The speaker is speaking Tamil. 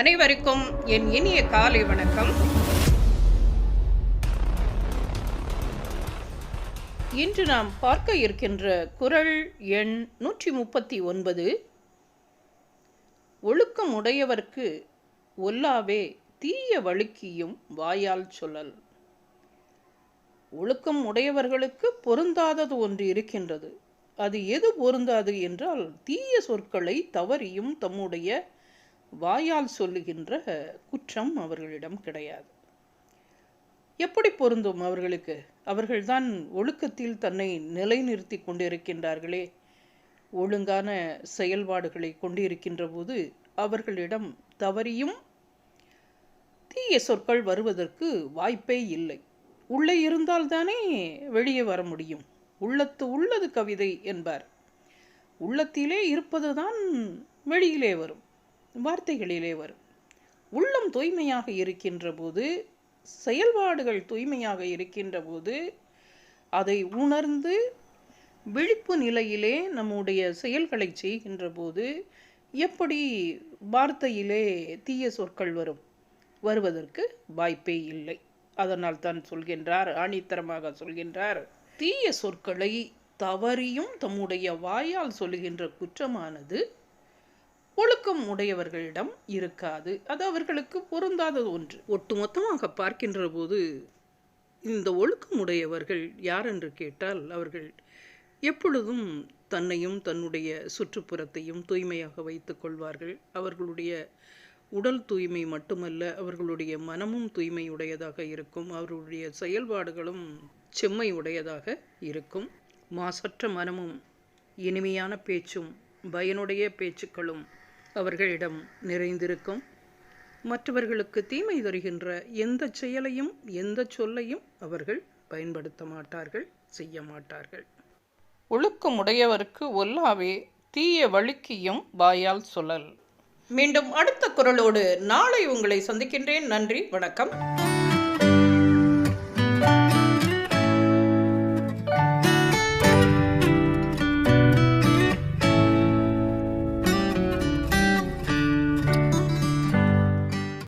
அனைவருக்கும் என் இனிய காலை வணக்கம். இன்று நாம் பார்க்க இருக்கின்ற குறள் எண் நூற்றி முப்பத்தி ஒன்பது ஒழுக்கம் உடையவர்க்கு ஒல்லாவே தீய வழுக்கியும் வாயால் சொல்லல். ஒழுக்கம் உடையவர்களுக்கு பொருந்தாதது ஒன்று இருக்கின்றது. அது எது பொருந்தாது என்றால் தீய சொற்களை தவறியும் தம்முடைய வாயால் சொல்லுகின்ற குற்றம் அவர்களிடம் கிடையாது. எப்படி பொருந்தும் அவர்களுக்கு? அவர்கள்தான் ஒழுக்கத்தில் தன்னை நிலைநிறுத்தி கொண்டிருக்கின்றார்களே. ஒழுங்கான செயல்பாடுகளை கொண்டிருக்கின்ற போது அவர்களிடம் தவறியும் தீய சொற்கள் வருவதற்கு வாய்ப்பே இல்லை. உள்ளே இருந்தால்தானே வெளியே வர முடியும். உள்ளத்து உள்ளது கவிதை என்பார். உள்ளத்திலே இருப்பதுதான் வெளியிலே வரும். வார்த்தைகளிலே வரும். உள்ளம் தூய்மையாக இருக்கின்ற போது செயல்பாடுகள் தூய்மையாக இருக்கின்ற போது அதை உணர்ந்து விழிப்பு நிலையிலே நம்முடைய செயல்களை செய்கின்ற போது எப்படி வார்த்தையிலே தீய சொற்கள் வரும்? வருவதற்கு வாய்ப்பே இல்லை. அதனால் தான் சொல்கின்றார் ஆணித்தரமாக சொல்கின்றார். தீய சொற்களை தவறியும் தம்முடைய வாயால் சொல்லுகின்ற குற்றமானது ஒழுக்கம் உடையவர்களிடம் இருக்காது. அது அவர்களுக்கு பொருந்தாத ஒன்று. ஒட்டுமொத்தமாக பார்க்கின்ற போது இந்த ஒழுக்கம் உடையவர்கள் யார் என்று கேட்டால் அவர்கள் எப்பொழுதும் தன்னையும் தன்னுடைய சுற்றுப்புறத்தையும் தூய்மையாக வைத்துக் கொள்வார்கள். அவர்களுடைய உடல் தூய்மை மட்டுமல்ல அவர்களுடைய மனமும் தூய்மையுடையதாக இருக்கும். அவர்களுடைய செயல்பாடுகளும் செம்மை உடையதாக இருக்கும். மாசற்ற மனமும் இனிமையான பேச்சும் பயனுடைய பேச்சுக்களும் அவர்களிடம் நிறைந்திருக்கும். மற்றவர்களுக்கு தீமை தருகின்ற எந்த செயலையும் எந்த சொல்லையும் அவர்கள் பயன்படுத்த மாட்டார்கள் செய்ய மாட்டார்கள். ஒழுக்கம் உடையவருக்கு ஒல்லாவே தீய வழுக்கியும் வாயால் சொல்லல். மீண்டும் அடுத்த குரலோடு நாளை உங்களை சந்திக்கின்றேன். நன்றி வணக்கம்.